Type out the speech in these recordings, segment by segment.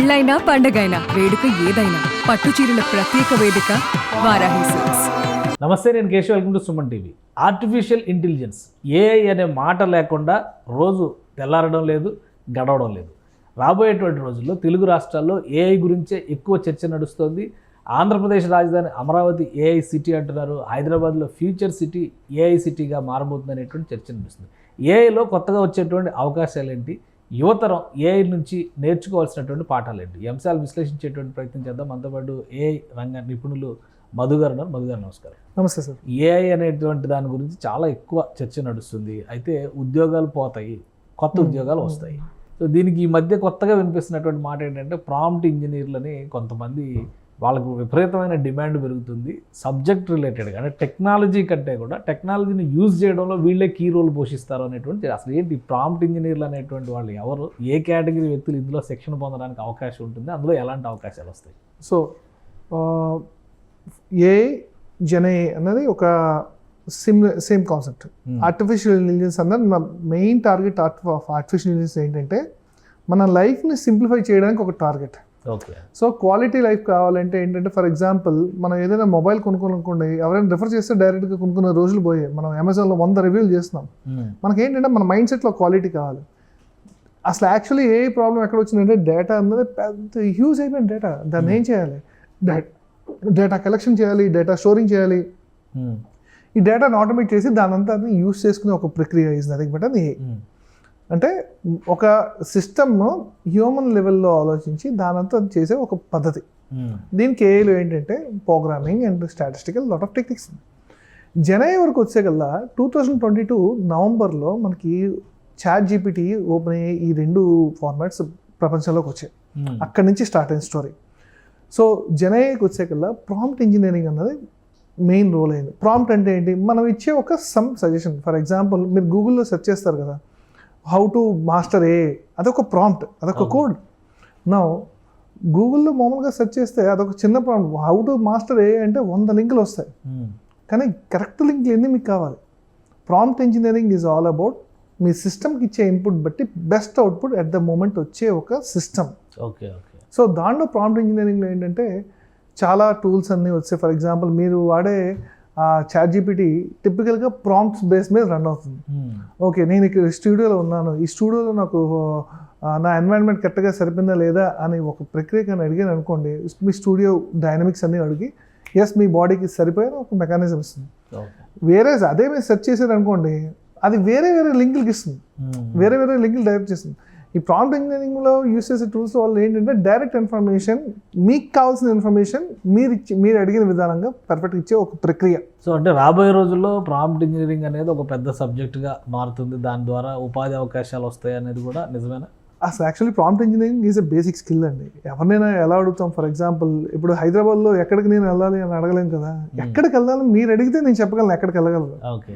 పెళ్ళైనా పండగైనా వేడుక ఏదైనా పట్టు చీరల ప్రత్యేక వేదిక వారాహి సిల్క్స్. నమస్తే నేను Keshav. Welcome to Suman TV. Artificial intelligence AI అనే మాట లేకుండా రోజు తెల్లారడం లేదు గడవడం లేదు. రాబోయేటువంటి రోజుల్లో తెలుగు రాష్ట్రాల్లో ఏఐ గురించే ఎక్కువ చర్చ నడుస్తోంది. ఆంధ్రప్రదేశ్ రాజధాని అమరావతి ఏఐ సిటీ అంటున్నారు. హైదరాబాద్లో ఫ్యూచర్ సిటీ ఏఐ సిటీగా మారబోతుంది అనేటువంటి చర్చ నడుస్తుంది. ఏఐలో కొత్తగా వచ్చేటువంటి అవకాశాలు ఏంటి యువతరం ఏఐ నుంచి నేర్చుకోవాల్సినటువంటి పాఠాలు ఏంటి అంశాలు విశ్లేషించేటువంటి ప్రయత్నం చేద్దాం. మనతో పాటు ఏఐ రంగ నిపుణులు మధు గారు ఉన్నారు. మధు గారు నమస్కారం. నమస్తే సార్. ఏఐ అనేటువంటి దాని గురించి చాలా ఎక్కువ చర్చ నడుస్తుంది. అయితే ఉద్యోగాలు పోతాయి కొత్త ఉద్యోగాలు వస్తాయి. సో దీనికి ఈ మధ్య కొత్తగా వినిపిస్తున్నటువంటి మాట ఏంటంటే ప్రాంప్ట్ ఇంజనీర్లని కొంతమంది వాళ్ళకు విపరీతమైన డిమాండ్ పెరుగుతుంది. సబ్జెక్ట్ రిలేటెడ్గా అంటే టెక్నాలజీ కంటే కూడా టెక్నాలజీని యూజ్ చేయడంలో వీళ్ళే కీ రోల్ పోషిస్తారు అనేటువంటి అసలు ఏంటి ప్రాంప్ట్ ఇంజనీర్లు అనేటువంటి వాళ్ళు ఎవరు ఏ కేటగిరీ వ్యక్తులు ఇందులో శిక్షణ పొందడానికి అవకాశం ఉంటుంది? అందులో ఎలాంటి అవకాశాలు వస్తాయి? సో ఏ జనే అన్నది ఒక సిమ్ సేమ్ కాన్సెప్ట్. ఆర్టిఫిషియల్ ఇంటెలిజెన్స్ అన్నది నా main target of artificial intelligence ఏంటంటే మన లైఫ్ని సింప్లిఫై చేయడానికి ఒక target. Okay. So quality life కావాలంటే ఏంటంటే ఫర్ ఎగ్జాంపుల్ మనం ఏదైనా మొబైల్ కొనుక్కోనుకోండి ఎవరైనా రిఫర్ చేస్తే డైరెక్ట్గా కొనుక్కునే రోజులు పోయాయి. మనం అమెజాన్లో వంద రివ్యూలు చేస్తున్నాం. మనకి ఏంటంటే మన మైండ్ సెట్లో క్వాలిటీ కావాలి. అసలు యాక్చువల్లీ ఏ ప్రాబ్లం ఎక్కడ వచ్చిందంటే డేటా అన్నది పెద్ద హ్యూజ్ అయిపోయింది డేటా దాన్ని ఏం చేయాలి? డేటా కలెక్షన్ చేయాలి డేటా స్టోరింగ్ చేయాలి. ఈ డేటాను ఆటోమేట్ చేసి దాని అంతా యూస్ చేసుకునే ఒక ప్రక్రియ ఇస్ నథింగ్ బట్ అది అంటే ఒక సిస్టమ్ హ్యూమన్ లెవెల్లో ఆలోచించి దానంతా చేసే ఒక పద్ధతి. దీనికి ఏఐలో ఏంటంటే programming and statistical lot of techniques. జనవరి వరకు వచ్చేకల్లా టూ థౌజండ్ ట్వంటీ టూ నవంబర్లో మనకి చాట్ జీపీటీ ఓపెన్ అయ్యే ఈ రెండు ఫార్మాట్స్ ప్రపంచంలోకి వచ్చాయి. అక్కడి నుంచి స్టార్ట్ అయిన స్టోరీ. సో జనైకి వచ్చేకల్లా ప్రాంప్ట్ ఇంజనీరింగ్ అన్నది మెయిన్ రోల్ అయింది. ప్రాంప్ట్ అంటే ఏంటి? మనం ఇచ్చే ఒక సమ్ సజెషన్. ఫర్ ఎగ్జాంపుల్ మీరు గూగుల్లో సెర్చ్ చేస్తారు కదా హౌ టు మాస్టర్ ఏ అదొక ప్రాంప్ట్ అదొక కోడ్. నా గూగుల్లో మామూలుగా సెర్చ్ చేస్తే అదొక చిన్న prompt. How to master a అంటే వంద లింకులు వస్తాయి. కానీ కరెక్ట్ లింక్లు ఎన్ని మీకు కావాలి? Prompt engineering is all about మీ సిస్టమ్కి ఇచ్చే ఇన్పుట్ బట్టి best output at the moment వచ్చే ఒక సిస్టమ్. Okay okay. సో దాంట్లో ప్రాంప్ట్ ఇంజనీరింగ్లో ఏంటంటే చాలా టూల్స్ అన్నీ వచ్చాయి. ఫర్ ఎగ్జాంపుల్ మీరు వాడే చాట్ జీపీటీ టిపికల్గా ప్రాంప్ట్స్ బేస్ మీద రన్ అవుతుంది. ఓకే నేను ఇక్కడ స్టూడియోలో ఉన్నాను. ఈ స్టూడియోలో నాకు నా ఎన్వైరన్మెంట్ కరెక్ట్గా సరిపోయిందా లేదా అని ఒక ప్రక్రియ కానీ అడిగాను అనుకోండి మీ స్టూడియో డైనమిక్స్ అన్నీ అడిగి ఎస్ మీ బాడీకి సరిపోయిన ఒక మెకానిజం ఇస్తుంది. వేరే అదే మీరు సెర్చ్ చేశారు అనుకోండి అది వేరే వేరే లింకులకి ఇస్తుంది. వేరే వేరే లింకులు డైరెక్ట్ చేస్తుంది. ఈ ప్రాంప్ట్ ఇంజనీరింగ్లో యూస్ చేసే టూల్స్ వల్ల ఏంటంటే డైరెక్ట్ ఇన్ఫర్మేషన్ మీకు కావాల్సిన ఇన్ఫర్మేషన్ మీరు ఇచ్చి మీరు అడిగిన విధానంగా పర్ఫెక్ట్ ఇచ్చే ఒక ప్రక్రియ. సో అంటే రాబోయే రోజుల్లో ప్రాంప్ట్ ఇంజనీరింగ్ అనేది ఒక పెద్ద సబ్జెక్టుగా మారుతుంది. దాని ద్వారా ఉపాధి అవకాశాలు వస్తాయి అనేది కూడా నిజమేనా? అసలు actually prompt engineering is a basic skill అండి. ఎవరినైనా ఎలా అడుగుతాం? ఫర్ ఎగ్జాంపుల్ ఇప్పుడు హైదరాబాద్లో ఎక్కడికి నేను వెళ్ళాలి అని అడగలేను కదా? ఎక్కడికి వెళ్ళాలి మీరు అడిగితే నేను చెప్పగలను ఎక్కడికి వెళ్ళగలను. Okay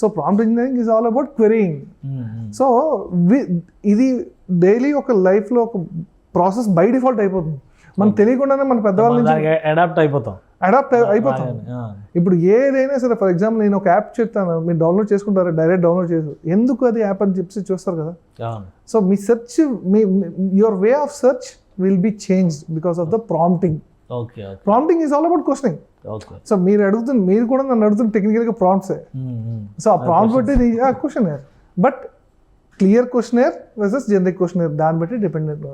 so prompt engineering is all about querying so ఇది డైలీ ఒక లైఫ్లో ఒక ప్రాసెస్ బై డిఫాల్ట్ అయిపోతుంది. మనకు తెలియకుండానే మన పెద్దవాళ్ళ నుంచి అడాప్ట్ అయిపోతాం. అడాప్ట్ అయిపోతాం. ఇప్పుడు ఏదైనా సరే ఫర్ ఎగ్జాంపుల్ నేను ఒక యాప్ చెప్తాను మీరు డౌన్లోడ్ చేసుకుంటారు? డైరెక్ట్ డౌన్లోడ్ చేసి ఎందుకు అది యాప్ అని చెప్పి చూస్తారు కదా? సో మీ search me your way of search will be change because of the prompting prompting is all about questioning so మీరు అడుగుతున్న మీరు కూడా నన్ను అడుగుతున్న టెక్నికల్గా ప్రాంప్ట్సే సో ఆ ప్రాంప్ట్ బట్టి question but clear questioner versus generic questioner దాన్ని బట్టి డిపెండెంట్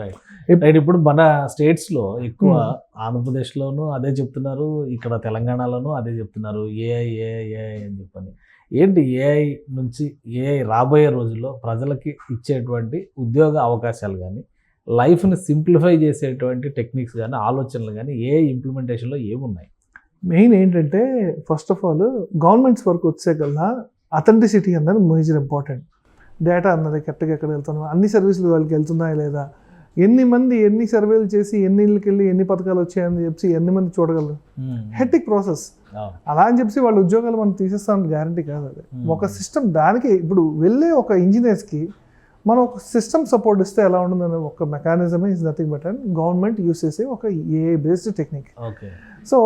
రైట్ ఇప్పుడు మన స్టేట్స్లో ఎక్కువ ఆంధ్రప్రదేశ్లోనూ అదే చెప్తున్నారు ఇక్కడ తెలంగాణలోనూ అదే చెప్తున్నారు ఏఐ ఏఐ ఏఐ అని చెప్పని. ఏంటి ఏఐ నుంచి ఏఐ రాబోయే రోజుల్లో ప్రజలకి ఇచ్చేటువంటి ఉద్యోగ అవకాశాలు కానీ లైఫ్ని సింప్లిఫై చేసేటువంటి టెక్నిక్స్ కానీ ఆలోచనలు కానీ ఏ ఇంప్లిమెంటేషన్లో ఏమున్నాయి? మెయిన్ ఏంటంటే ఫస్ట్ ఆఫ్ ఆల్ గవర్నమెంట్స్ వరకు వచ్చే కల్లా అథెంటిసిటీ అన్నది మేజర్ ఇంపార్టెంట్. డేటా అన్నది కరెక్ట్గా ఎక్కడ వెళ్తున్నా అన్ని సర్వీసులు వాళ్ళకి వెళ్తున్నాయా లేదా? ఎన్ని మంది ఎన్ని సర్వేలు చేసి ఎన్ని ఇళ్ళకి వెళ్ళి ఎన్ని పథకాలు వచ్చాయని చెప్పి ఎన్ని మంది చూడగలరు? Hectic process. అలా అని చెప్పి వాళ్ళ ఉద్యోగాలు మనం తీసేస్తామని గ్యారంటీ కాదు అది. ఒక సిస్టమ్ దానికి ఇప్పుడు వెళ్ళే ఒక ఇంజనీర్స్కి మనం ఒక సిస్టమ్ సపోర్ట్ ఇస్తే ఎలా ఉంటుందని ఒక మెకానిజమే is nothing but and government use చేసే ఒక ఏ బేస్డ్ టెక్నిక్ సో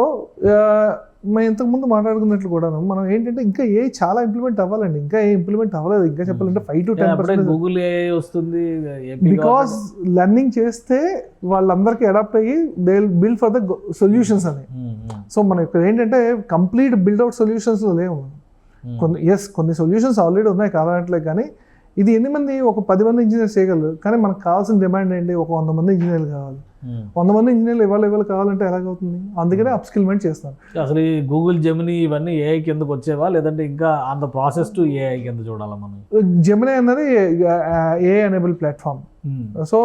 మేము ఇంతకుముందు మాట్లాడుకున్నట్లు కూడా మనం ఏంటంటే ఇంకా ఏ చాలా ఇంప్లిమెంట్ అవ్వాలండి. ఇంకా ఏ ఇంప్లిమెంట్ అవ్వలేదు. ఇంకా చెప్పాలంటే five to ten percent Google వస్తుంది బికాస్ లెర్నింగ్ చేస్తే వాళ్ళందరికీ అడాప్ట్ అయ్యి they build for the solutions అని. సో మనం ఇక్కడ ఏంటంటే కంప్లీట్ బిల్డ్ అవుట్ సొల్యూషన్స్ లేవు కొన్ని ఎస్ కొన్ని సొల్యూషన్స్ ఆల్రెడీ ఉన్నాయి కాదనట్లే కానీ ఇది ఎన్ని మంది? ఒక పది మంది ఇంజనీర్స్ చేయగలరు. కానీ మనకు కావాల్సిన డిమాండ్ ఏంటి? ఒక వంద మంది ఇంజనీర్లు కావాలి. వంద మంది ఇంజనీర్లు ఇవాళ ఇవాళ కావాలంటే ఎలాగవుతుంది? అందుకనే అప్స్కిల్మెంట్ చేస్తాను అసలు ఈ గూగుల్ జెమిని ఇవన్నీ ఏఐ కిందకు వచ్చేవా? లేదంటే ఇంకా ద ప్రాసెస్ టు ఏఐ కింద చూడాలా మనం? జెమినీ అన్నది ఏ ఎనేబుల్ ప్లాట్ఫామ్ సో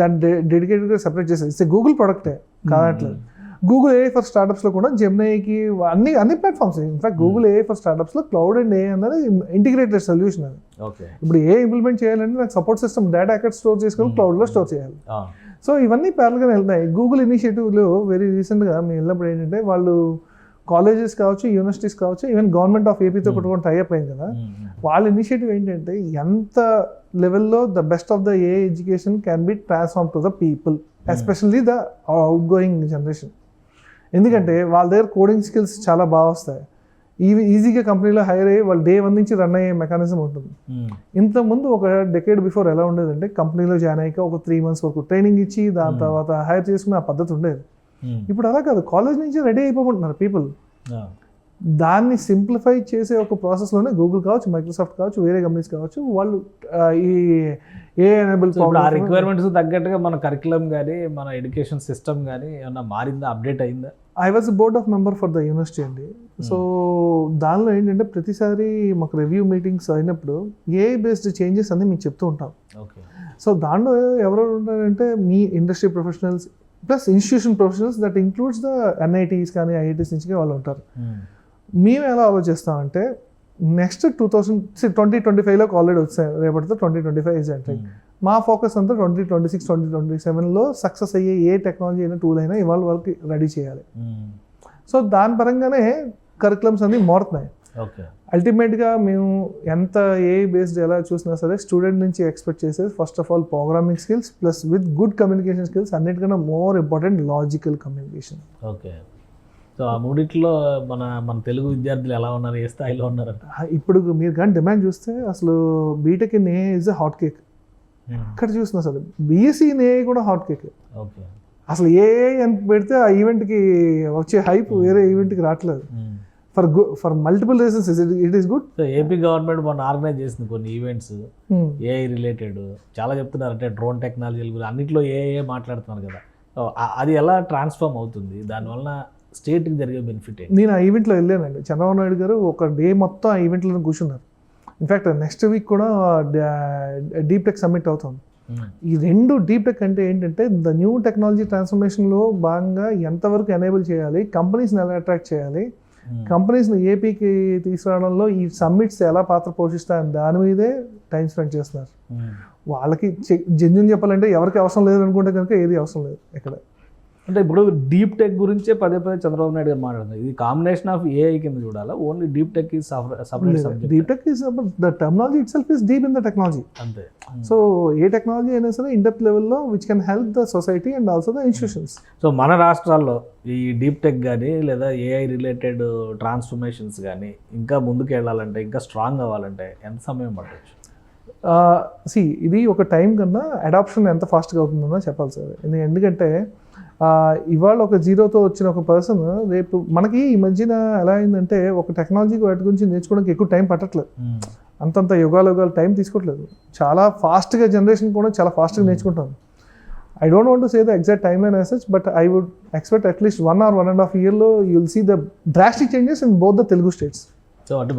దాన్ని డెడికేటెడ్గా సెపరేట్ చేసేది ఇట్స్ గూగుల్ ప్రొడక్టే కాదట్లేదు గూగుల్ ఏ ఫర్ స్టార్టప్స్లో కూడా జెమినీకి అన్ని అన్ని platforms in fact Google AI for స్టార్టప్స్లో cloud and AI అన్నది ఇంటిగ్రేటెడ్ సొల్యూషన్ అది. ఓకే ఇప్పుడు ఏ ఇంప్లిమెంట్ చేయాలంటే నాకు సపోర్ట్ సిస్టమ్ డేటా ఎక్కడ స్టోర్ చేసుకొని క్లౌడ్లో స్టోర్ చేయాలి. సో ఇవన్నీ ప్యారల్గా వెళ్తాయి గూగుల్ ఇనిషియేటివ్లో వెరీ రీసెంట్గా మేము వెళ్ళినప్పుడు ఏంటంటే వాళ్ళు కాలేజెస్ కావచ్చు యూనివర్సిటీస్ కావచ్చు ఈవెన్ గవర్నమెంట్ ఆఫ్ ఏపీతో కూడా టైఅప్ అయింది కదా. వాళ్ళ ఇనిషియేటివ్ ఏంటంటే ఎంత లెవెల్లో the best of the AI education can be transform to the people especially the outgoing generation ఎందుకంటే వాళ్ళ దగ్గర కోడింగ్ స్కిల్స్ చాలా బాగా వస్తాయి. ఈవీ ఈజీగా కంపెనీలో హైర్ అయ్యి వాళ్ళు డే వన్ నుంచి రన్ అయ్యే మెకానిజం ఉంటుంది. ఇంతకుముందు ఒక డెకేడ్ బిఫోర్ ఎలా ఉండేదంటే కంపెనీలో జాయిన్ అయ్యాక ఒక త్రీ మంత్స్ వరకు ట్రైనింగ్ ఇచ్చి దాని తర్వాత హైర్ చేసుకునే ఆ పద్ధతి ఉండేది. ఇప్పుడు అలా కాదు. కాలేజ్ నుంచి రెడీ అయిపోమంటున్నారు పీపుల్ దాన్ని సింప్లిఫై చేసే ఒక ప్రాసెస్లోనే గూగుల్ కావచ్చు మైక్రోసాఫ్ట్ కావచ్చు వేరే కంపెనీస్ కావచ్చు వాళ్ళు ఈ ఏ ఎనేబుల్ ఆ రిక్వైర్మెంట్స్ తగ్గట్టుగా మన కరికులం కానీ మన ఎడ్యుకేషన్ సిస్టమ్ కానీ ఏమన్నా మారిందా అప్డేట్ అయిందా? I was board of member for the university అండి సో దానిలో ఏంటంటే ప్రతిసారి మాకు రివ్యూ మీటింగ్స్ అయినప్పుడు ఏ బేస్డ్ చేంజెస్ అన్ని మీకు చెప్తూ ఉంటాం. ఓకే సో దాంట్లో ఎవరెవరు ఉంటారంటే మీ industry professionals plus institution professionals that includes the NITs కానీ ఐఐటీస్ నుంచి వాళ్ళు ఉంటారు. మేము ఎలా ఆలోచిస్తామంటే next two thousand twenty twenty ఫైవ్లోకి already వచ్చాయి రేపటితో twenty twenty five is entering మా ఫోకస్ అంతా twenty twenty six twenty twenty సెవెన్లో సక్సెస్ అయ్యే ఏ టెక్నాలజీ అయినా టూల్ అయినా ఇవాళ వరకు రెడీ చేయాలి. సో దాని పరంగానే కరికులమ్స్ అన్ని మారుతున్నాయి. ఓకే. అల్టిమేట్గా మేము ఎంత ఏ బేస్డ్ ఎలా చూసినా సరే స్టూడెంట్ నుంచి ఎక్స్పెక్ట్ చేసేది first of all programming skills plus with good communication skills అన్నిటికన్నా more important logical communication okay. So ఆ మూడిట్లో మన మన తెలుగు విద్యార్థులు ఎలా ఉన్నారు? ఏ స్థాయిలో ఉన్నారంట? ఇప్పుడు మీరు కానీ డిమాండ్ చూస్తే అసలు BTech in AI is a hot cake ఇక్కడ చూసినా సరే బీఎస్సీ ఇన్ ఏ కూడా హాట్ కేక్ ఓకే అసలు ఏ అని పెడితే ఆ ఈవెంట్కి వచ్చే హైప్ వేరే ఈవెంట్కి రావట్లేదు. For for multiple reasons it is good AP government మొన్న ఆర్గనైజ్ చేసింది కొన్ని ఈవెంట్స్ Hmm. ఏఐ రిలేటెడ్ చాలా చెప్తున్నారు. అంటే డ్రోన్ టెక్నాలజీల గురించి అన్నిట్లో ఏఐ మాట్లాడుతున్నారు కదా. అది ఎలా ట్రాన్స్ఫార్మ్ అవుతుంది? దానివల్ల స్టేట్కి జరిగే బెనిఫిట్ నేను ఆ ఈవెంట్లో వెళ్ళానండి. చంద్రబాబు నాయుడు గారు ఒక డే మొత్తం ఆ ఈవెంట్లో కూర్చున్నారు. ఇన్ఫ్యాక్ట్ నెక్స్ట్ వీక్ కూడా డీప్ టెక్ సబ్మిట్ అవుతుంది. ఈ రెండు డీప్ టెక్ అంటే ఏంటంటే ద న్యూ టెక్నాలజీ ట్రాన్స్ఫర్మేషన్లో భాగంగా ఎంతవరకు ఎనేబుల్ చేయాలి కంపెనీస్ని ఎలా అట్రాక్ట్ చేయాలి కంపెనీస్ని ఏపీకి తీసుకురావడంలో ఈ సమ్మిట్స్ ఎలా పాత్ర పోషిస్తాయని దాని మీదే టైం స్పెండ్ చేస్తున్నారు. వాళ్ళకి జెన్యున్ చెప్పాలంటే ఎవరికి అవసరం లేదు అనుకుంటే కనుక ఏది అవసరం లేదు ఇక్కడ అంటే ఇప్పుడు డీప్ టెక్ గురించే పదే పదే చంద్రబాబు నాయుడు గారు మాట్లాడుతున్నారు. ఇది కాంబినేషన్ ఆఫ్ ఏఐ కింద చూడాలా? ఓన్లీ డీప్ టెక్ ఈ separate subject deep tech is the technology itself is deep in the technology అంతే. సో ఏ టెక్నాలజీ అయినా సరే ఇన్ డెప్త్ లెవెల్లో which can help the society and also the institutions so మన రాష్ట్రాల్లో ఈ డీప్ టెక్ కానీ లేదా ఏఐ రిలేటెడ్ ట్రాన్స్ఫర్మేషన్స్ కానీ ఇంకా ముందుకు వెళ్ళాలంటే ఇంకా స్ట్రాంగ్ అవ్వాలంటే ఎంత సమయం పట్టవచ్చు సి ఇది ఒక టైం కన్నా అడాప్షన్ ఎంత ఫాస్ట్గా అవుతుందో చెప్పాలి సార్. ఎందు- ఎందుకంటే ఇవాళ ఒక జీరోతో వచ్చిన ఒక పర్సన్ రేపు మనకి ఈ మధ్యన ఎలా అయిందంటే ఒక టెక్నాలజీ వాటి గురించి నేర్చుకోవడానికి ఎక్కువ టైం పట్టట్లేదు. అంతంత యుగాలు యుగాలు టైం తీసుకోవట్లేదు చాలా ఫాస్ట్గా జనరేషన్ కూడా చాలా ఫాస్ట్గా నేర్చుకుంటాం I don't want say the exact timeline such but I would expect at least one or one and half ఇయర్లో you will see the drastic changes in both the Telugu states so అటు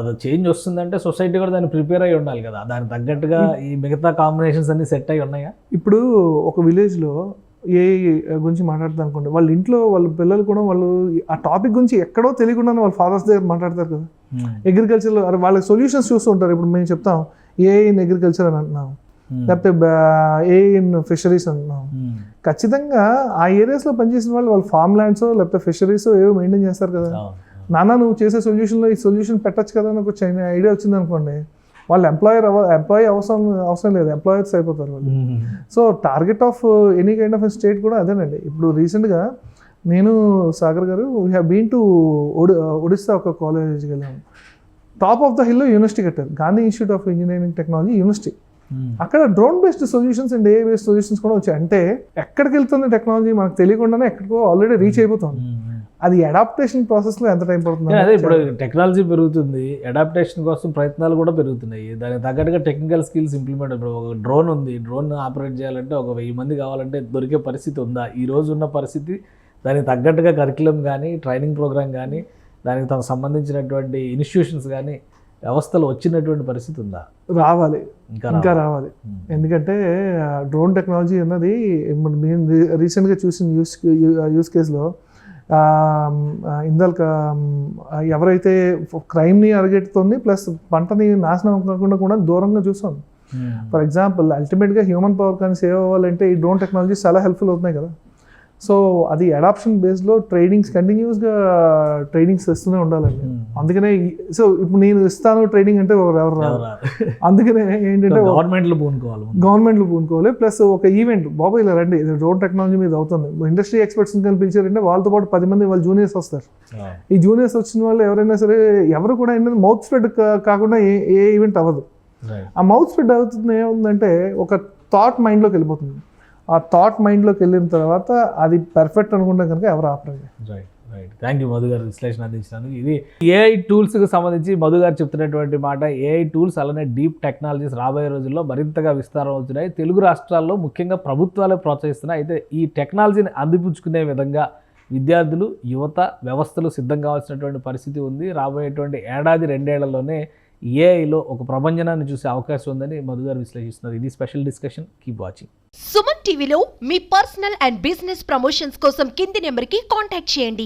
అది change వస్తుందంటే society కూడా దాన్ని prepare అయ్యి ఉండాలి కదా. దానికి తగ్గట్టుగా ఈ మిగతా కాంబినేషన్స్ అన్ని సెట్ అయ్యి ఉన్నాయా? ఇప్పుడు ఒక విలేజ్లో ఏ గురించి మాట్లాడతారు అనుకోండి వాళ్ళ ఇంట్లో వాళ్ళ పిల్లలు కూడా వాళ్ళు ఆ టాపిక్ గురించి ఎక్కడో తెలియకుండా వాళ్ళ ఫాదర్స్ దగ్గర మాట్లాడతారు కదా. అగ్రికల్చర్లో అరే వాళ్ళకి సొల్యూషన్స్ చూస్తూ ఉంటారు. ఇప్పుడు మేము చెప్తాం ఏ ఇన్ అగ్రికల్చర్ అని అంటున్నాం. లేకపోతే ఏ ఇన్ ఫిషరీస్ అంటున్నాం. ఖచ్చితంగా ఆ ఏరియాస్లో పనిచేసిన వాళ్ళు వాళ్ళ ఫార్మ్ ల్యాండ్స్ లేకపోతే ఫిషరీస్ ఏవో మెయింటైన్ చేస్తారు కదా. నాన్న నువ్వు చేసే సొల్యూషన్లో ఈ సొల్యూషన్ పెట్టచ్చు కదా అని ఒక ఐడియా వచ్చింది అనుకోండి వాళ్ళు ఎంప్లాయర్ అవ ఎంప్లాయీ అవసరం అవసరం లేదు. ఎంప్లాయర్స్ అయిపోతారు వాళ్ళు. So target of any kind of state కూడా అదేనండి. ఇప్పుడు రీసెంట్గా నేను సాగర్ గారు వీ బీన్ టు ఒడిస్సా ఒక కాలేజ్కి వెళ్ళాము. టాప్ ఆఫ్ ద హిల్లో యూనివర్సిటీ కట్టారు. Gandhi institute of engineering technology university అక్కడ drone based solutions and AI based solutions కూడా వచ్చాయి. అంటే ఎక్కడికి వెళ్తుంది టెక్నాలజీ మనకు తెలియకుండానే ఎక్కడికో ఆల్రెడీ రీచ్ అయిపోతుంది. అది అడాప్టేషన్ ప్రాసెస్లో ఎంత టైం పడుతుంది అదే ఇప్పుడు టెక్నాలజీ పెరుగుతుంది అడాప్టేషన్ కోసం ప్రయత్నాలు కూడా పెరుగుతున్నాయి. దానికి తగ్గట్టుగా టెక్నికల్ స్కిల్స్ ఇంప్లిమెంట్ ఇప్పుడు ఒక డ్రోన్ ఉంది డ్రోన్ ఆపరేట్ చేయాలంటే ఒక వెయ్యి మంది కావాలంటే దొరికే పరిస్థితి ఉందా? ఈ రోజు ఉన్న పరిస్థితి దానికి తగ్గట్టుగా కరికులం కానీ ట్రైనింగ్ ప్రోగ్రామ్ కానీ దానికి తనకు సంబంధించినటువంటి ఇన్స్టిట్యూషన్స్ కానీ వ్యవస్థలు వచ్చినటువంటి పరిస్థితి ఉందా? రావాలి. ఇంకా రావాలి. ఎందుకంటే డ్రోన్ టెక్నాలజీ అన్నది మేము రీసెంట్గా చూసిన యూస్ యూస్ కేసులో ఇందాక ఎవరైతే క్రైమ్ని అరగెట్టుతుంది ప్లస్ పంటని నాశనం కాకుండా కూడా దూరంగా చూసాం ఉమ్. ఫర్ ఎగ్జాంపుల్ అల్టిమేట్గా హ్యూమన్ పవర్ కానీ సేవ్ అవ్వాలంటే ఈ డ్రోన్ టెక్నాలజీ చాలా హెల్ప్ఫుల్ అవుతున్నాయి కదా సో అది అడాప్షన్ బేస్లో ట్రైనింగ్స్ కంటిన్యూస్గా ట్రైనింగ్స్ ఇస్తూనే ఉండాలండి ఉమ్. అందుకనే సో ఇప్పుడు నేను ఇస్తాను ట్రైనింగ్ అంటే ఎవరు ఎవరు? అందుకనే ఏంటంటే గవర్నమెంట్లో పూనుకోవాలి. గవర్నమెంట్లు పూనుకోవాలి ప్లస్ ఒక ఈవెంట్ బాబు ఇలా రండి ఇది డ్రోన్ టెక్నాలజీ మీద అవుతుంది ఇండస్ట్రీ ఎక్స్పర్ట్స్ కానీ పిలిచారంటే వాళ్ళతో పాటు పది మంది వాళ్ళ జూనియర్స్ వస్తారు. ఈ జూనియర్స్ వచ్చిన వాళ్ళు ఎవరైనా సరే ఎవరు కూడా ఏంటంటే మౌత్ స్ప్రెడ్ కాకుండా ఏ ఏ ఈవెంట్ అవ్వదు. ఆ మౌత్ స్ప్రెడ్ అవుతుంది ఏముందంటే ఒక థాట్ మైండ్లోకి వెళ్ళిపోతుంది ఆ థాట్ మైండ్లోకి వెళ్ళిన తర్వాత అది పర్ఫెక్ట్ అనుకుంటే కనుక ఎవరు ఆపరండి right right thank you Madhu garu విశ్లేషణ అందించినందుకు. ఇది ఏఐ టూల్స్కి సంబంధించి మధు గారు చెప్తున్నటువంటి మాట ఏఐ టూల్స్ అలానే డీప్ టెక్నాలజీస్ రాబోయే రోజుల్లో మరింతగా విస్తారం అవుతున్నాయి. తెలుగు రాష్ట్రాల్లో ముఖ్యంగా ప్రభుత్వాలే ప్రోత్సహిస్తున్నాయి. అయితే ఈ టెక్నాలజీని అందిపుచ్చుకునే విధంగా విద్యార్థులు యువత వ్యవస్థలు సిద్ధం కావాల్సినటువంటి పరిస్థితి ఉంది. రాబోయేటువంటి ఏడాది రెండేళ్ళలోనే ఏఐలో ఒక ప్రభంజనాన్ని చూసే అవకాశం ఉందని మధు గారు విశ్లేషిస్తున్నారు. ఇది special discussion keep watching Suman టీవీలో మీ పర్సనల్ అండ్ బిజినెస్ ప్రమోషన్స్ కోసం కింది నెంబర్కి కాంటాక్ట్ చేయండి.